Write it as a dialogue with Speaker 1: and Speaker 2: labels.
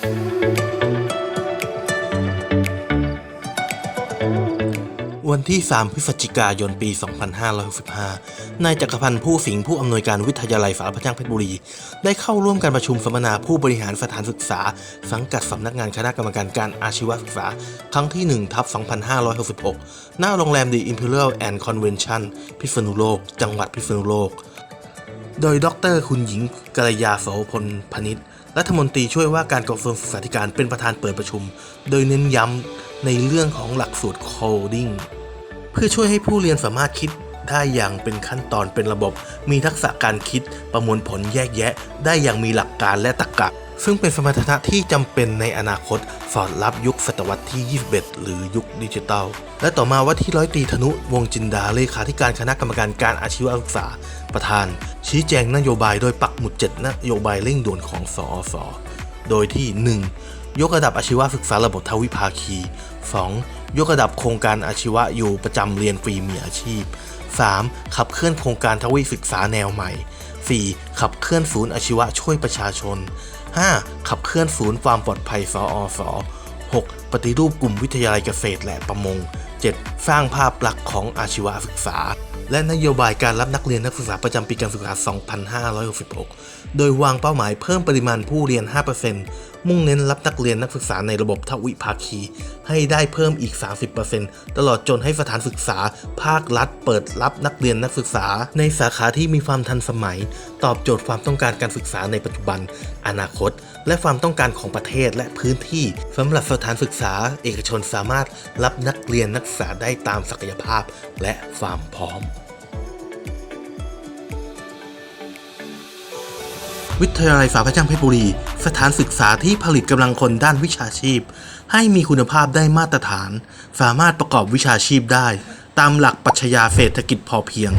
Speaker 1: วันที่ 3 พฤศจิกายน ปี 2565 นายจักรพันธ์ผู้สิงห์ผู้อำนวยการวิทยาลัยสารพัดช่างเพชรบุรี ได้เข้าร่วมการประชุมสัมมนาผู้บริหารสถานศึกษา สังกัดสำนักงานคณะกรรมการการอาชีวศึกษา ครั้งที่ 1 ทับ 2566 หน้าโรงแรม The Imperial and Convention พิษณุโลก จังหวัดพิษณุโลก โดยดร คุณหญิงกัลยาโสพลพนิษฐ์ รัฐมนตรีช่วยว่าการกระทรวงศึกษาธิการเป็นประธานเปิดประชุม โดยเน้นย้ำในเรื่องของหลักสูตรโคดิ้งเพื่อช่วยให้ผู้เรียนสามารถคิดได้อย่างเป็นขั้นตอนเป็นระบบ มีทักษะการคิดประมวลผลแยกแยะ ได้อย่างมีหลักการและตรรกะ ซึ่งเป็นสมรรถนะที่จำเป็นในอนาคตสอดรับยุคศตวรรษที่ 21 หรือยุคดิจิทัล และต่อมาว่าที่ร้อยตรีธนุวงจินดาเลขาธิการคณะกรรมการการอาชีวศึกษา ประธาน ชี้แจงนโยบายโดยปักหมุด 7 นโยบายเร่งด่วนของสอสอโดยที่ 1. ยกระดับอาชีวศึกษาระบบทวิภาคี 2. ยกระดับโครงการอาชีวะอยู่ประจำเรียนฟรีมีอาชีพ 3. ขับเคลื่อนโครงการทวิศึกษาแนวใหม่ 4. ขับเคลื่อนศูนย์อาชีวะช่วยประชาชน 5. ขับเคลื่อนศูนย์ความปลอดภัยสอสอ 6. ปฏิรูปกลุ่มวิทยาลัยเกษตรและประมง 7. สร้างภาพลักษณ์ของอาชีวศึกษา และนโยบายการรับนักเรียนนักศึกษาประจำปีการศึกษา 2566 โดยวางเป้าหมายเพิ่มปริมาณผู้เรียน 5%มุ่งเน้นรับนักเรียนนักศึกษาในระบบทวิภาคี ให้ได้เพิ่มอีก 30%ตลอดจนให้สถานศึกษา ภาครัฐ เปิดรับนักเรียนนักศึกษา ในสาขาที่มีความทันสมัย ตอบโจทย์ความต้องการการศึกษาในปัจจุบัน อนาคต และความต้องการของประเทศและพื้นที่สำหรับสถานศึกษา เอกชนสามารถรับนักเรียนนักศึกษาได้ตามศักยภาพ และความพร้อม วิทยาลัยสารพัดช่างเพชรบุรี สถานศึกษาที่ผลิตกำลังคนด้านวิชาชีพ ให้มีคุณภาพได้มาตรฐาน สามารถประกอบวิชาชีพได้ ตามหลักปรัชญาเศรษฐกิจพอเพียง